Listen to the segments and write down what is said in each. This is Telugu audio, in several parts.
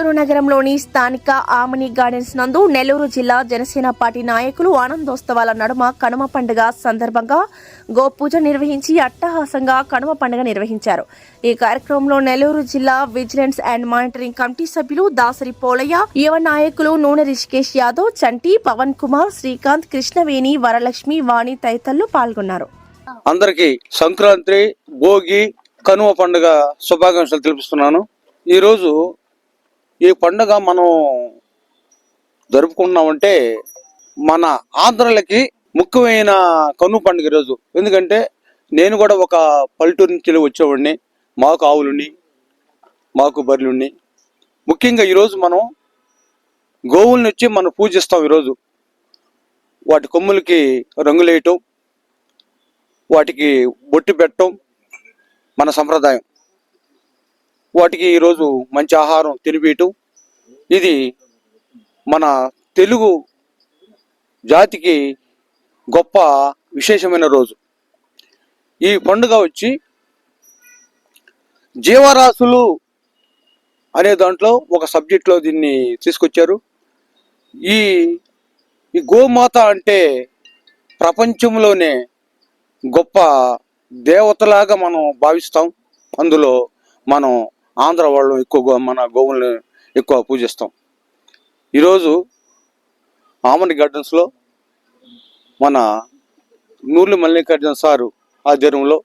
నెల్లూరు నగరంలోని స్థానిక ఆమని గార్డెన్స్ నందు నెల్లూరు జిల్లా జనసేన పార్టీ నాయకులు ఆనందోత్సవాల నడుమ కనుమ పండుగ సందర్భంగా గోపూజ నిర్వహించి అట్టహాసంగా కనుమ పండుగ నిర్వహించారు. ఈ కార్యక్రమంలో నెల్లూరు జిల్లా విజిలెన్స్ అండ్ మానిటరింగ్ కమిటీ సభ్యులు దాసరి పోలయ్య యువ నాయకులు నూనె రిషికేష్ యాదవ్ చంటి పవన్ కుమార్ శ్రీకాంత్ కృష్ణవేణి వరలక్ష్మి వాణి తదితరులు పాల్గొన్నారు. అందరికీ సంక్రాంతి భోగి కనుమ పండుగ శుభాకాంక్షలు తెలుపుతున్నాను. ఈరోజు ఈ పండుగ మనం జరుపుకుంటున్నామంటే మన ఆంధ్రలకి ముఖ్యమైన కనుమ పండుగ ఈరోజు ఎందుకంటే నేను కూడా ఒక పల్లెటూరు నుంచి వచ్చేవాడిని. మాకు ఆవులుని మాకు బర్రెలుని. ముఖ్యంగా ఈరోజు మనం గోవుల్ని వచ్చి మనం పూజిస్తాం ఈరోజు వాటి కొమ్ములకి రంగులేయటం వాటికి బొట్టు పెట్టడం మన సంప్రదాయం. వాటికి ఈరోజు మంచి ఆహారం తినిపించటం ఇది మన తెలుగు జాతికి గొప్ప విశేషమైన రోజు. ఈ పండుగ వచ్చి జీవరాశులు అనే దాంట్లో ఒక సబ్జెక్ట్లో దీన్ని తీసుకొచ్చారు. ఈ ఈ గోమాత అంటే ప్రపంచంలోనే గొప్ప దేవతలాగా మనం భావిస్తాం. అందులో మనం ఆంధ్ర వాళ్ళు ఎక్కువ మన గోవుల్ని ఎక్కువ పూజిస్తాం. ఈరోజు ఆమని గార్డెన్స్లో మన నూర్లు మల్లికార్జున సారు ఆధ్వర్యంలో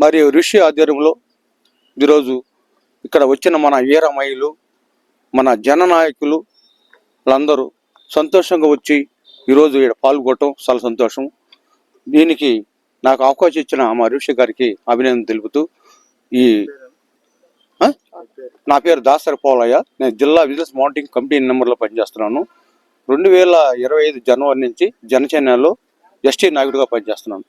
మరియు ఋషి ఆధ్వర్యంలో ఈరోజు ఇక్కడ వచ్చిన మన వీరమహిళలు మన జననాయకులు వాళ్ళందరూ సంతోషంగా వచ్చి ఈరోజు ఇక్కడ పాల్గొనటం చాలా సంతోషం. దీనికి నాకు అవకాశం ఇచ్చిన మా ఋషి గారికి అభినందన తెలుపుతూ ఈ నా పేరు దాసరి పోలయ్య. నేను జిల్లా బిజినెస్ మౌంటింగ్ కమిటీ నెంబర్లో పనిచేస్తున్నాను. రెండు వేల ఇరవై ఐదు జనవరి నుంచి జనసేనలో ఎస్టీ నాయకుడిగా పనిచేస్తున్నాను.